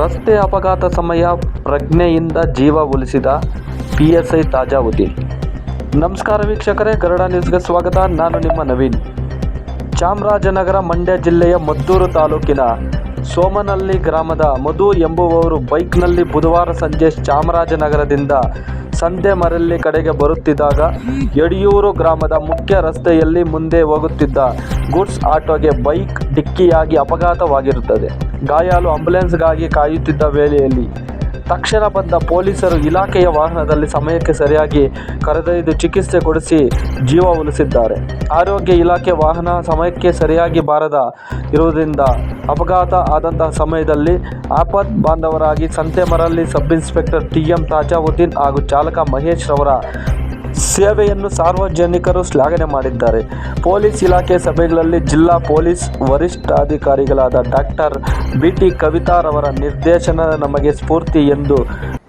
ರಸ್ತೆ ಅಪಘಾತ ಸಮಯ ಪ್ರಜ್ಞೆಯಿಂದ ಜೀವ ಉಳಿಸಿದ ಪಿ ಎಸ್ ಐ ತಾಜಾವುದ್ದೀನ್ ನಮಸ್ಕಾರ ವೀಕ್ಷಕರೇ, ಗರುಡ ನ್ಯೂಸ್ಗೆ ಸ್ವಾಗತ. ನಾನು ನಿಮ್ಮ ನವೀನ್. ಚಾಮರಾಜನಗರ ಮಂಡ್ಯ ಜಿಲ್ಲೆಯ ಮದ್ದೂರು ತಾಲೂಕಿನ ಸೋಮನಹಳ್ಳಿ ಗ್ರಾಮದ ಮಧು ಎಂಬುವವರು ಬೈಕ್ನಲ್ಲಿ ಬುಧವಾರ ಸಂಜೆ ಚಾಮರಾಜನಗರದಿಂದ ಸಂತೆಮರಳ್ಳಿ ಕಡೆಗೆ ಬರುತ್ತಿದ್ದಾಗ ಯಡಿಯೂರು ಗ್ರಾಮದ ಮುಖ್ಯ ರಸ್ತೆಯಲ್ಲಿ ಮುಂದೆ ಹೋಗುತ್ತಿದ್ದ ಗೂಡ್ಸ್ ಆಟೋಗೆ ಬೈಕ್ ಡಿಕ್ಕಿಯಾಗಿ ಅಪಘಾತವಾಗಿರುತ್ತದೆ. ಗಾಯಾಳು ಆಂಬ್ಯುಲೆನ್ಸ್ಗಾಗಿ ಕಾಯುತ್ತಿದ್ದ ವೇಳೆಯಲ್ಲಿ ತಕ್ಷಣ ಬಂದ ಪೊಲೀಸರು ಇಲಾಖೆಯ ವಾಹನದಲ್ಲಿ ಸಮಯಕ್ಕೆ ಸರಿಯಾಗಿ ಕರೆದೊಯ್ದು ಚಿಕಿತ್ಸೆ ಕೊಡಿಸಿ ಜೀವ ಉಳಿಸಿದ್ದಾರೆ. ಆರೋಗ್ಯ ಇಲಾಖೆ ವಾಹನ ಸಮಯಕ್ಕೆ ಸರಿಯಾಗಿ ಬಾರದ ಇರುವುದರಿಂದ ಅಪಘಾತ ಆದಂತಹ ಸಮಯದಲ್ಲಿ ಆಪತ್ ಬಾಂಧವರಾಗಿ ಸಂತೆಮರಲ್ಲಿ sub inspector T M Tajuddin ಹಾಗೂ ಚಾಲಕ ಮಹೇಶ್ ರವರ ಸೇವೆಯನ್ನು ಸಾರ್ವಜನಿಕರು ಶ್ಲಾಘನೆ ಮಾಡಿದ್ದಾರೆ. ಪೊಲೀಸ್ ಇಲಾಖೆ ಸಭೆಗಳಲ್ಲಿ ಜಿಲ್ಲಾ ಪೊಲೀಸ್ ವರಿಷ್ಠಾಧಿಕಾರಿಗಳಾದ ಡಾಕ್ಟರ್ ಬಿ ಟಿ ಕವಿತಾರವರ ನಿರ್ದೇಶನ ನಮಗೆ ಸ್ಫೂರ್ತಿ ಎಂದು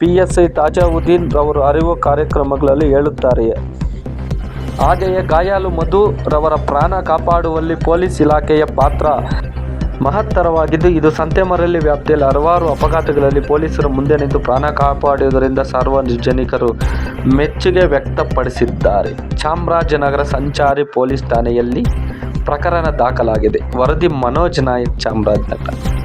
ಪಿ ಎಸ್ ಐ ತಾಜಾವುದ್ದೀನ್ ರವರು ಅರಿವು ಕಾರ್ಯಕ್ರಮಗಳಲ್ಲಿ ಹೇಳುತ್ತಾರೆ. ಹಾಗೆಯೇ ಗಾಯಾಲು ಮಧು ರವರ ಪ್ರಾಣ ಕಾಪಾಡುವಲ್ಲಿ ಪೊಲೀಸ್ ಇಲಾಖೆಯ ಪಾತ್ರ ಮಹತ್ತರವಾಗಿದ್ದು, ಇದು ಸಂತೆಮರಳ್ಳಿ ವ್ಯಾಪ್ತಿಯಲ್ಲಿ ಹಲವಾರು ಅಪಘಾತಗಳಲ್ಲಿ ಪೊಲೀಸರು ಮುಂದೆ ನಿಂತು ಪ್ರಾಣ ಕಾಪಾಡುವುದರಿಂದ ಸಾರ್ವಜನಿಕರು ಮೆಚ್ಚುಗೆ ವ್ಯಕ್ತಪಡಿಸಿದ್ದಾರೆ. ಚಾಮರಾಜನಗರ ಸಂಚಾರಿ ಪೊಲೀಸ್ ಠಾಣೆಯಲ್ಲಿ ಪ್ರಕರಣ ದಾಖಲಾಗಿದೆ. ವರದಿ ಮನೋಜ್ ನಾಯಕ್, ಚಾಮರಾಜನಗರ.